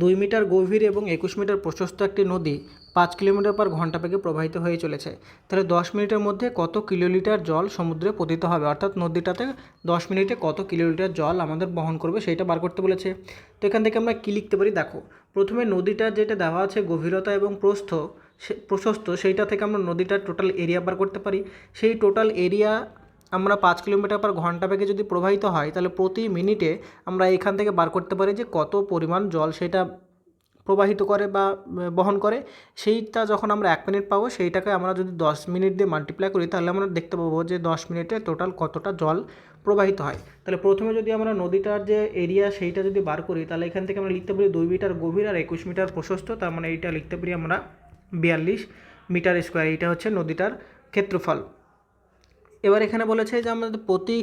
দুই মিটার গভীর এবং একুশ মিটার প্রশস্ত একটি নদী পাঁচ কিলোমিটার পার ঘণ্টা বেগে প্রবাহিত হয়ে চলেছে। তাহলে দশ মিনিটের মধ্যে কত কিলোলিটার জল সমুদ্রে পতিত হবে? অর্থাৎ নদীটাতে দশ মিনিটে কত কিলোলিটার জল আমাদের বহন করবে সেইটা বার করতে বলেছে। তো এখান থেকে আমরা কী লিখতে পারি? দেখো, প্রথমে নদীটা যেটা দেওয়া আছে গভীরতা এবং প্রস্থ প্রশস্ত, সেইটা থেকে আমরা নদীটার টোটাল এরিয়া বার করতে পারি। সেই টোটাল এরিয়া আমরা পাঁচ কিলোমিটার পার ঘণ্টা বেগে যদি প্রবাহিত হয়, তাহলে প্রতি মিনিটে আমরা এখান থেকে বার করতে পারি যে কত পরিমাণ জল সেটা প্রবাহিত করে বা বহন করে। সেইটা যখন আমরা এক মিনিট পাবো, সেইটাকে আমরা যদি দশ মিনিট দিয়ে মাল্টিপ্লাই করি, তাহলে আমরা দেখতে পাবো যে দশ মিনিটে টোটাল কতটা জল প্রবাহিত হয়। তাহলে প্রথমে যদি আমরা নদীটার যে এরিয়া সেইটা যদি বার করি, তাহলে এখান থেকে আমরা লিখতে পারি দুই মিটার গভীর আর একুশ মিটার প্রশস্ত। তার মানে এইটা লিখতে পারি আমরা বিয়াল্লিশ মিটার স্কোয়ার এইটা হচ্ছে নদীটার ক্ষেত্রফল। এবার এখানে বলেছে যে আমাদের প্রতি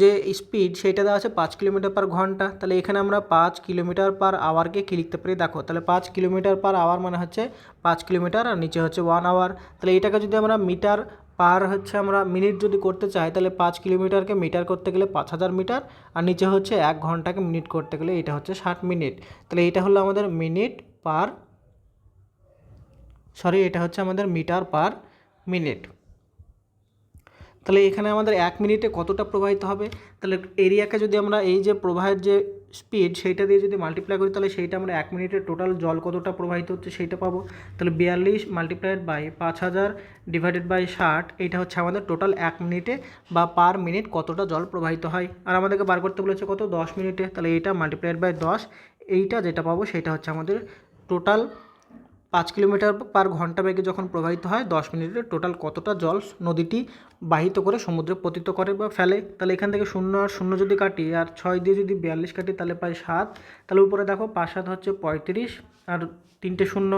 যে স্পিড সেটা দেওয়া আছে পাঁচ কিলোমিটার পার ঘণ্টা। তাহলে এখানে আমরা পাঁচ কিলোমিটার পার আওয়ারকে কী লিখতে পারি? দেখো, তাহলে পাঁচ কিলোমিটার পার আওয়ার মানে হচ্ছে পাঁচ কিলোমিটার আর নিচে হচ্ছে ওয়ান আওয়ার তাহলে এটাকে যদি আমরা মিটার পার হচ্ছে আমরা মিনিট যদি করতে চাই, তাহলে পাঁচ কিলোমিটারকে মিটার করতে গেলে পাঁচ হাজার মিটার আর নিচে হচ্ছে এক ঘন্টাকে মিনিট করতে গেলে এটা হচ্ছে ষাট মিনিট তাহলে এটা হলো আমাদের মিনিট পার সরি এটা হচ্ছে আমাদের মিটার পার মিনিট তাহলে এখানে আমাদের এক মিনিটে কতটা প্রবাহিত হবে? তাহলে এরিয়াকে যদি আমরা এই যে প্রবাহের যে স্পিড সেইটা দিয়ে যদি মাল্টিপ্লাই করি, তাহলে সেইটা আমরা এক মিনিটে টোটাল জল কতটা প্রবাহিত হচ্ছে সেইটা পাবো। তাহলে বিয়াল্লিশ মাল্টিপ্লাইড বাই পাঁচ হাজার ডিভাইডেড বাই ষাট, এইটা হচ্ছে আমাদের টোটাল এক মিনিটে বা পার মিনিট কতটা জল প্রবাহিত হয়। আর আমাদেরকে বার করতে বলেছে কত? দশ মিনিটে। তাহলে এইটা মাল্টিপ্লাইড বাই দশ, এইটা যেটা পাবো সেটা হচ্ছে আমাদের টোটাল পাঁচ কিলোমিটার পার ঘণ্টা বেগে যখন প্রবাহিত হয়, দশ মিনিটে টোটাল কতটা জল নদীটি বাহিত করে সমুদ্রে পতিত করে বা ফেলে? তাহলে এখান থেকে শূন্য আর শূন্য যদি কাটি আর ছয় দিয়ে যদি বিয়াল্লিশ কাটি, তাহলে পাই সাত। তাহলে উপরে দেখো, পাঁচ সাত হচ্ছে পঁয়ত্রিশ আর তিনটে শূন্য।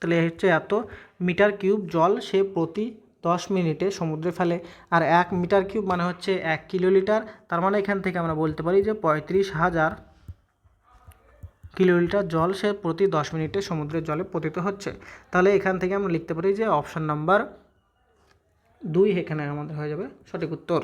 তাহলে হচ্ছে এত। মিটার কিউব জল সে প্রতি দশ মিনিটে সমুদ্রে ফেলে। আর এক মিটার কিউব মানে হচ্ছে এক কিলোলিটার। তার মানে এখান থেকে আমরা বলতে পারি যে পঁয়ত্রিশ হাজার কিলোলিটার জল সে প্রতি দশ মিনিটে সমুদ্রের জলে পতিত হচ্ছে। তাহলে এখান থেকে আমরা লিখতে পারি যে অপশান নাম্বার দুই এখানে আমাদের হয়ে যাবে সঠিক উত্তর।